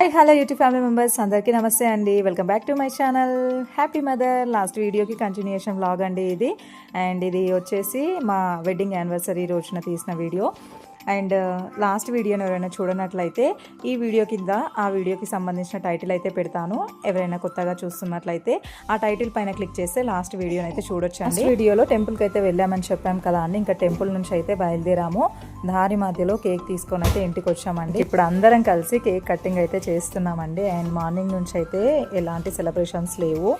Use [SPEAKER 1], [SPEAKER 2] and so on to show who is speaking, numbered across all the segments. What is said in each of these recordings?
[SPEAKER 1] Hi hello YouTube family members అందరికీ నమస్తే అండి. Welcome back to my channel happy mother last వీడియోకి continuation vlog అండి ఇది. అండ్ ఇది వచ్చేసి మా వెడ్డింగ్ యానివర్సరీ రోజున తీసిన వీడియో అండ్ లాస్ట్ వీడియోని ఎవరైనా చూడనట్లయితే ఈ వీడియో కింద ఆ వీడియోకి సంబంధించిన టైటిల్ అయితే పెడతాను. ఎవరైనా కొత్తగా చూస్తున్నట్లయితే ఆ టైటిల్ పైన క్లిక్ చేస్తే లాస్ట్ వీడియోని అయితే చూడొచ్చు అండి వీడియోలో టెంపుల్కి అయితే వెళ్ళామని చెప్పాం కదా అండి ఇంకా టెంపుల్ నుంచి అయితే బయలుదేరాము. దారి మధ్యలో కేక్ తీసుకొని అయితే ఇంటికి వచ్చామండి. ఇప్పుడు అందరం కలిసి కేక్ కటింగ్ అయితే చేస్తున్నామండి. అండ్ మార్నింగ్ నుంచి అయితే ఎలాంటి సెలబ్రేషన్స్ లేవు.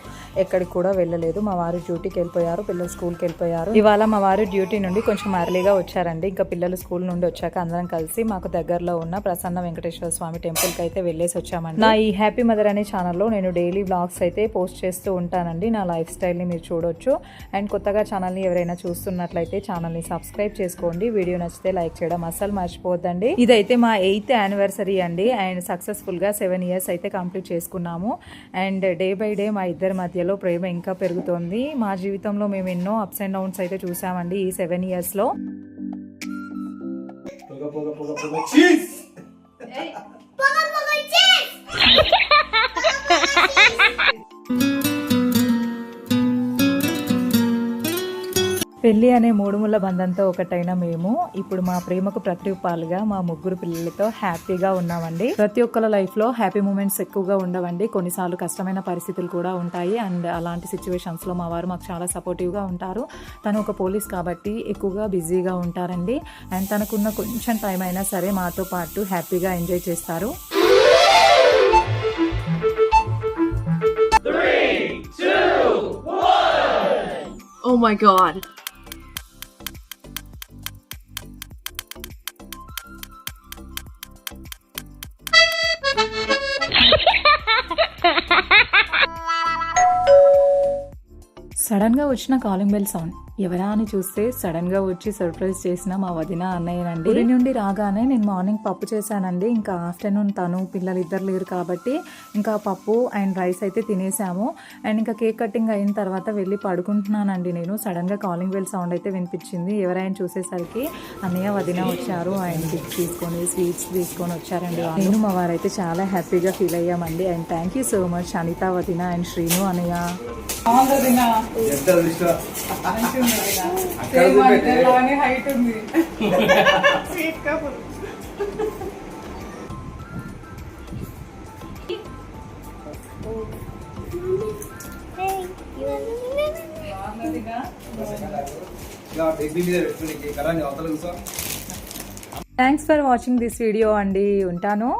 [SPEAKER 1] ఎక్కడికి కూడా వెళ్ళలేదు. మా వారు డ్యూటీకి వెళ్ళిపోయారు. పిల్లలు స్కూల్కి వెళ్ళిపోయారు. ఇవాళ మా వారు డ్యూటీ నుండి కొంచెం అర్లీగా వచ్చారండి. ఇంకా పిల్లలు స్కూల్ నుండి వచ్చాక అందరం కలిసి మాకు దగ్గరలో ఉన్న ప్రసన్న వెంకటేశ్వర స్వామి టెంపుల్కి అయితే వెళ్ళేసి వచ్చామండి. నా ఈ హ్యాపీ మదర్ అనే ఛానల్లో నేను డైలీ బ్లాగ్స్ అయితే పోస్ట్ చేస్తూ ఉంటానండి. నా లైఫ్ స్టైల్ని మీరు చూడొచ్చు. అండ్ కొత్తగా ఛానల్ని ఎవరైనా చూస్తున్నట్లయితే ఛానల్ని సబ్స్క్రైబ్ చేసుకోండి. వీడియో నచ్చితే లైక్ చేయడం అస్సలు మర్చిపోద్దండి ఇదైతే మా ఎయిత్ యానివర్సరీ అండి. అండ్ సక్సెస్ఫుల్గా సెవెన్ ఇయర్స్ అయితే కంప్లీట్ చేసుకున్నాము. అండ్ డే బై డే మా ఇద్దరి మధ్యలో ప్రేమ ఇంకా పెరుగుతోంది. మా జీవితంలో మేము ఎన్నో అప్స్ అండ్ డౌన్స్ అయితే చూసామండి ఈ సెవెన్
[SPEAKER 2] ఇయర్స్లో poco, poco, poco. Cheese!
[SPEAKER 1] పెళ్ళి అనే మూడుముల బంధంతో ఒకటైన మేము ఇప్పుడు మా ప్రేమకు ప్రతిరూపాలుగా మా ముగ్గురు పిల్లలతో హ్యాపీగా ఉన్నామండి. ప్రతి ఒక్కరి లైఫ్లో హ్యాపీ మూమెంట్స్ ఎక్కువగా ఉండవండి. కొన్నిసార్లు కష్టమైన పరిస్థితులు కూడా ఉంటాయి. అండ్ అలాంటి సిచ్యువేషన్స్లో మా వారు మాకు చాలా సపోర్టివ్గా ఉంటారు. తను ఒక పోలీస్ కాబట్టి ఎక్కువగా బిజీగా ఉంటారండి. అండ్ తనకున్న కొంచెం టైం అయినా సరే మాతో పాటు హ్యాపీగా ఎంజాయ్ చేస్తారు.
[SPEAKER 3] Oh my god.
[SPEAKER 1] సడన్గా వచ్చిన కాలింగ్ బెల్ సౌండ్ ఎవరా అని చూస్తే సడన్గా వచ్చి సర్ప్రైజ్ చేసిన మా వదిన అన్నయ్యనండి. ఊరి నుండి రాగానే నేను మార్నింగ్ పప్పు చేశానండి. ఇంకా ఆఫ్టర్నూన్ తను పిల్లలు ఇద్దరు లేరు కాబట్టి ఇంకా పప్పు అండ్ రైస్ అయితే తినేసాము. అండ్ ఇంకా కేక్ కటింగ్ అయిన తర్వాత వెళ్ళి పడుకుంటున్నానండి నేను. సడన్గా కాలింగ్ బెల్ సౌండ్ అయితే వినిపించింది. ఎవరైనా చూసేసరికి అన్నయ్య వదిన వచ్చారు. అండ్ గిఫ్ట్ తీసుకొని స్వీట్స్ తీసుకొని వచ్చారండి నేను మా వారైతే చాలా హ్యాపీగా feel అయ్యామండి. And thank you so much Anitha వదిన అండ్ శ్రీను అన్నయ్య. హైట్ ఉంది. Thanks for watching this video అండి. ఉంటాను.